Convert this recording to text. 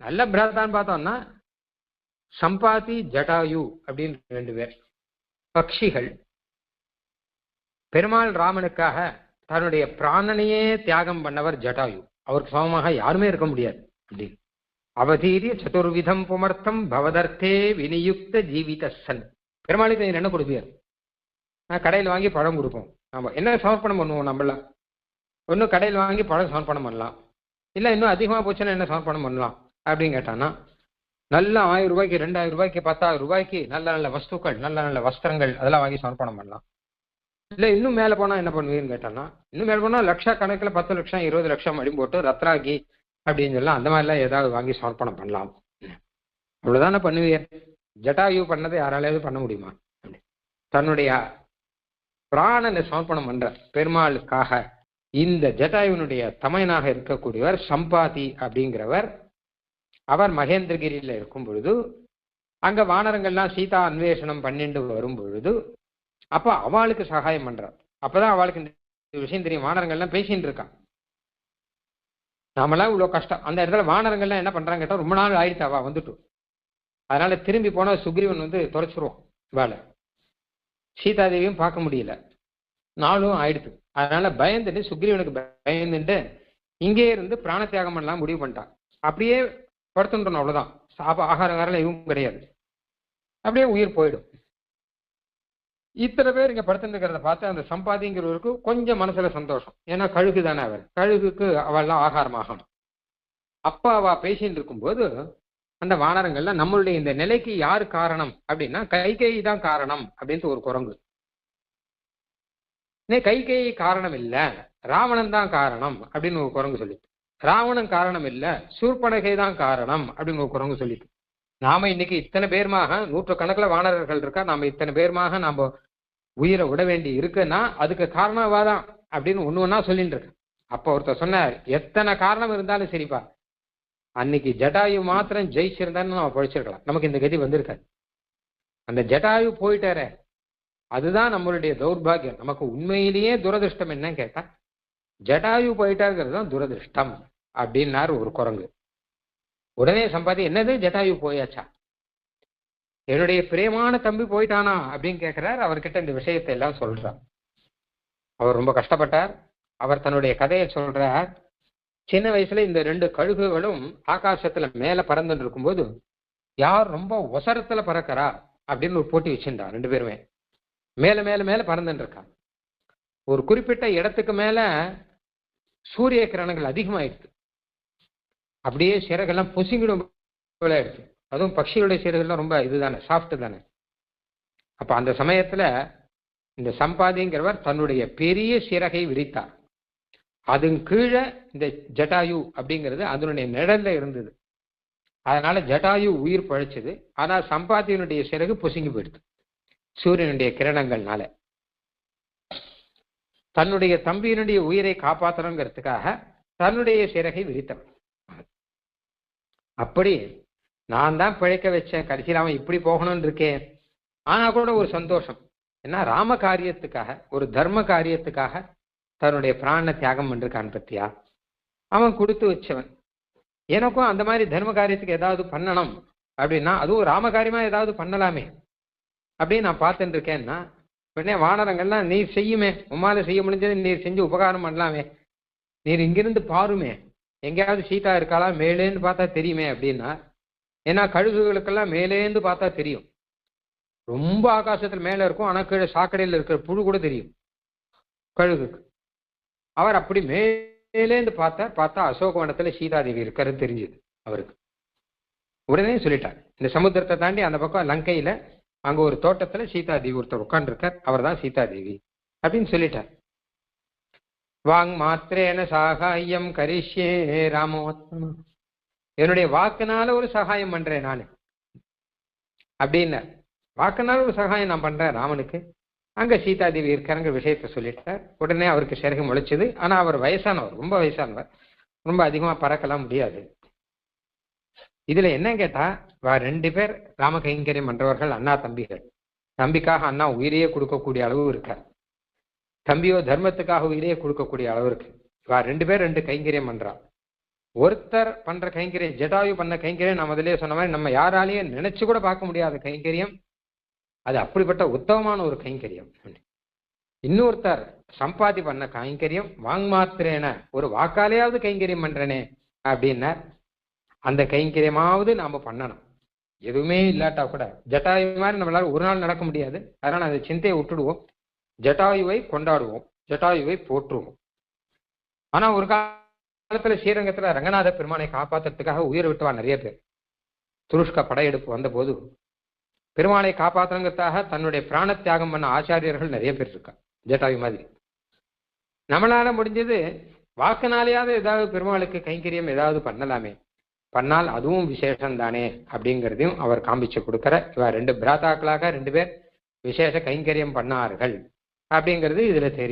நல்ல பிராதான்னு பார்த்தோம்னா சம்பாதி ஜட்டாயு அப்படின்னு ரெண்டு பேர். பக்ஷிகள். பெருமாள் ராமனுக்காக தன்னுடைய பிராணனையே தியாகம் பண்ணவர் ஜட்டாயு அவருக்கு சமமாக யாருமே இருக்க முடியாது அப்படின்னு. அவதீரிய சதுர்விதம் புமர்த்தம் பவதர்த்தே வினியுக்த ஜீவித சன். பெருமாளுக்கு என்ன கொடுப்பீர் நான் கடையில் வாங்கி பழம் கொடுப்போம். நம்ம என்ன சமர்ப்பணம் பண்ணுவோம் நம்மளாம் ஒன்றும் கடையில் வாங்கி பழம் சமர்ப்பணம் பண்ணலாம். இல்லை இன்னும் அதிகமாக போச்சுன்னா என்ன சமர்ப்பணம் பண்ணலாம்? அப்படின்னு கேட்டான்னா நல்ல ஆயிரம் ரூபாய்க்கு ரெண்டாயிரம் ரூபாய்க்கு பத்தாயிரம் ரூபாய்க்கு நல்ல நல்ல வஸ்துக்கள் நல்ல நல்ல வஸ்திரங்கள் அதெல்லாம் வாங்கி சமர்ப்பணம் பண்ணலாம். இல்லை இன்னும் மேலே போனால் என்ன பண்ணுவீங்கன்னு கேட்டான்னா இன்னும் மேலே போனால் லட்ச கணக்கில் பத்து லட்சம் இருபது லட்சம் அடி போட்டு ரத்ராகி அப்படின்னு சொல்லலாம் அந்த மாதிரிலாம் ஏதாவது வாங்கி சமர்ப்பணம் பண்ணலாம். அவ்வளோதானே பண்ணுவீங்க? ஜட்டாயு பண்ணதை யாராலையாவது பண்ண முடியுமா? தன்னுடைய பிராணனை சமர்ப்பணம் பண்ற பெருமாளுக்காக இந்த ஜட்டாயுனுடைய தமையனாக இருக்கக்கூடியவர் சம்பாதி அப்படிங்கிறவர் அவர் மகேந்திரகிரியில் இருக்கும் பொழுது அங்க வானரங்கள்லாம் சீதா அன்வேஷனம் பண்ணிட்டு வரும் பொழுது அப்ப அவளுக்கு சகாயம் பண்றார். அப்பதான் அவளுக்கு இந்த விஷயம் தெரியும். வானரங்கள்லாம் பேசிட்டு இருக்கான். நாமெல்லாம் இவ்வளோ கஷ்டம். அந்த இடத்துல வானரங்கள்லாம் என்ன பண்றாங்க கேட்டால் ரொம்ப நாள் ஆயிடுச்சு அவ வந்துட்டு. அதனால திரும்பி போனா சுக்ரீவன் வந்து தொலைச்சிருவான் வேலை சீதாதேவியும் பார்க்க முடியல. நாளும் ஆயிடுது அதனால பயந்துட்டு சுக்ரீவனுக்கு பயந்துட்டு இங்கே இருந்து பிராண தியாகம் பண்ணலாம் முடிவு பண்ணிட்டான். அப்படியே படுத்துட்டணும் அவ்வளவுதான். சாப்பா ஆகாரம் காரணம் எதுவும் கிடையாது. அப்படியே உயிர் போயிடும். இத்தனை பேர் இங்க படுத்துருக்கிறத இருக்கிறத பார்த்து அந்த சம்பாதிங்கிறவருக்கு கொஞ்சம் மனசுல சந்தோஷம். ஏன்னா கழுகு தானே அவர். கழுகுக்கு அவெல்லாம் ஆகாரம் ஆகணும் அப்ப அவ பேசிட்டு இருக்கும்போது அந்த வானரங்கள்ல நம்மளுடைய இந்த நிலைக்கு யாரு காரணம் அப்படின்னா கைகை தான் காரணம் அப்படின்ட்டு ஒரு குரங்கு. கைகை காரணம் இல்ல. ராவணன் தான் காரணம் அப்படின்னு ஒரு குரங்கு சொல்லிட்டு. ராவணன் காரணம் இல்ல சூர்பனகை தான் காரணம் அப்படின்னு ஒரு குரங்கு சொல்லிட்டு. நாம இன்னைக்கு இத்தனை பேருமாக நூற்றுக்கணக்கில் வானரர்கள் இருக்கா நாம இத்தனை பேருமாக நாம உயிரை விட வேண்டி இருக்குன்னா அதுக்கு காரணவாதான் அப்படின்னு ஒண்ணு ஒன்னா சொல்லிட்டு இருக்கு அப்ப ஒருத்தர் சொன்னார் எத்தனை காரணம் இருந்தாலும் சரிப்பா. அன்னைக்கு ஜட்டாயு மாத்திரம் ஜெயிச்சிருந்தான்னு நம்ம பழிச்சிருக்கலாம். நமக்கு இந்த கதி வந்திருக்காது. அந்த ஜட்டாயு போயிட்டாரே அதுதான் நம்மளுடைய தௌர்பாகியம். நமக்கு உண்மையிலேயே துரதிருஷ்டம் என்னன்னு கேட்டா ஜட்டாயு போயிட்டாருங்கிறது தான் துரதிருஷ்டம். அப்படின்னாரு ஒரு குரங்கு. உடனே சம்பாதி என்னது? ஜட்டாயு போயாச்சா? என்னுடைய பிரியமான தம்பி போயிட்டானா? அப்படின்னு கேட்கிறார் அவர்கிட்ட இந்த விஷயத்தை எல்லாம் சொல்றார். அவர் ரொம்ப கஷ்டப்பட்டார். அவர் தன்னுடைய கதையை சொல்றார். சின்ன வயசுல இந்த ரெண்டு கழுகுகளும் ஆகாசத்துல மேல பறந்துட்டு இருக்கும்போது யார் ரொம்ப ஒசரத்துல பறக்கிறா? அப்படின்னு ஒரு போட்டி வச்சிருந்தா ரெண்டு பேருமே. மேல மேல மேல பறந்துட்டு இருக்கா ஒரு குறிப்பிட்ட இடத்துக்கு மேல சூரிய கிரணங்கள் அதிகமாயிடுது. அப்படியே சிறகெல்லாம் பொசுங்கிடும் போல இருக்கு. அதுவும் பட்சிகளுடைய சிறகுலாம் ரொம்ப இதுதானே சாஃப்ட் தானே. அப்போ அந்த சமயத்தில் இந்த சம்பாதிங்கிறவர் தன்னுடைய பெரிய சிறகை விரித்தார். அதன் கீழே இந்த ஜட்டாயு அப்படிங்கிறது அதனுடைய நிழல்ல இருந்தது. அதனால ஜட்டாயு உயிர் பழைச்சது. ஆனால் சம்பாத்தியனுடைய சிறகு பொசுங்கி போயிடுது சூரியனுடைய கிரணங்கள்னால. தன்னுடைய தம்பியினுடைய உயிரை காப்பாற்றணுங்கிறதுக்காக தன்னுடைய சிறகை விரித்தவர். அப்படி நான் தான் பிழைக்க வச்சேன். கடைசியில் அவன் இப்படி போகணும்னு இருக்கேன் ஆனா கூட ஒரு சந்தோஷம். ஏன்னா ராம காரியத்துக்காக ஒரு தர்ம காரியத்துக்காக தன்னுடைய பிராண தியாகம் பண்ணிருக்கான் பத்தியா? அவன் கொடுத்து வச்சவன். எனக்கும் அந்த மாதிரி தர்ம காரியத்துக்கு ஏதாவது பண்ணணும் அப்படின்னா அதுவும் ராம காரியமா ஏதாவது பண்ணலாமே. அப்படின்னு நான் பார்த்துட்டு இருக்கேன்னா உடனே வானரங்கள்லாம் நீர் செய்யுமே. உமால செய்ய முடிஞ்சது நீர் செஞ்சு உபகாரம் பண்ணலாமே. நீர் இங்கிருந்து பாருமே. எங்கேயாவது சீதா இருக்காளா? மேலேந்து பார்த்தா தெரியுமே அப்படின்னா ஏன்னா கழுகுகளுக்கெல்லாம் மேலேந்து பார்த்தா தெரியும். ரொம்ப ஆகாசத்துல மேல இருக்கும் ஆனா கீழே சாக்கடையில் இருக்கிற புழு கூட தெரியும். கழுகுக்கு. அவர் அப்படி மேலேந்து பார்த்தா பார்த்தா அசோகவனத்துல சீதாதேவி இருக்கிறது தெரிஞ்சுது அவருக்கு. உடனே சொல்லிட்டார். இந்த சமுத்திரத்தை தாண்டி அந்த பக்கம் லங்கையில அங்க ஒரு தோட்டத்துல சீதாதேவி ஒருத்தர் உட்காந்துருக்கார் அவர் தான் சீதாதேவி அப்படின்னு சொல்லிட்டார். வாங் மாத்திரேன சாகாயம் கரிஷ்யே ராமோத்தம. என்னுடைய வாக்குனால ஒரு சகாயம் பண்றேன் நான். அப்படின்னு வாக்குனால ஒரு சகாயம் நான் பண்றேன் ராமனுக்கு. அங்க சீதாதேவி இருக்காருங்க விஷயத்த சொல்லிட்டார் உடனே அவருக்கு சிறகு முளைச்சது. ஆனா அவர் வயசானவர் ரொம்ப வயசானவர். ரொம்ப அதிகமா பறக்கலாம் முடியாது. இதுல என்ன கேட்டா வா ரெண்டு பேர் ராம கைங்கரியம் பண்றவர்கள் அண்ணா தம்பிகள். தம்பிக்காக அண்ணா உயிரையே கொடுக்கக்கூடிய அளவு இருக்கார். தம்பியோ தர்மத்துக்காக உயிரே கொடுக்கக்கூடிய அளவிற்கு. இவா ரெண்டு பேர் ரெண்டு கைங்கரியம் பண்றா. ஒருத்தர் பண்ற கைங்கரியம் ஜட்டாயு பண்ண கைங்கரியம் நான் முதலே சொன்ன மாதிரி நம்ம யாராலையும் நினைச்சு கூட பார்க்க முடியாத கைங்கரியம். அது அப்படிப்பட்ட உத்தமமான ஒரு கைங்கரியம். இன்னொருத்தர் சம்பாதி பண்ண கைங்கரியம் வாங் மாத்திரேன ஒரு வாக்காலேயாவது கைங்கரியம் பண்றேனே அப்படின்னார். அந்த கைங்கரியமாவது நாம பண்ணணும். எதுவுமே இல்லாட்டா கூட ஜட்டாயு மாதிரி நம்மளால ஒரு நாள் நடக்க முடியாது. அதனால அந்த சிந்தையை விட்டுடுவோம். ஜட்டாயுவை கொண்டாடுவோம் ஜட்டாயுவை போற்றுவோம். ஆனா ஒரு காலத்துல ஸ்ரீரங்கத்துல ரங்கநாத பெருமானை காப்பாத்துறதுக்காக உயிர் விட்டுவா நிறைய பேர். துருஷ்க படையெடுப்பு வந்த போது பெருமாளை காப்பாத்துறதுக்காக தன்னுடைய பிராண தியாகம் பண்ண ஆச்சாரியர்கள் நிறைய பேர் இருக்கா ஜட்டாயு மாதிரி. நம்மளால முடிஞ்சது வாக்குனாலேயாவது ஏதாவது பெருமாளுக்கு கைங்கரியம் ஏதாவது பண்ணலாமே. பண்ணால் அதுவும் விசேஷம் தானே அப்படிங்கிறதையும் அவர் காமிச்சு கொடுக்கிற இவர் ரெண்டு பிராத்தாக்களாக ரெண்டு பேர் விசேஷ கைங்கரியம் பண்ணார்கள். அப்படிங்கிறது இதுல தெரியும்.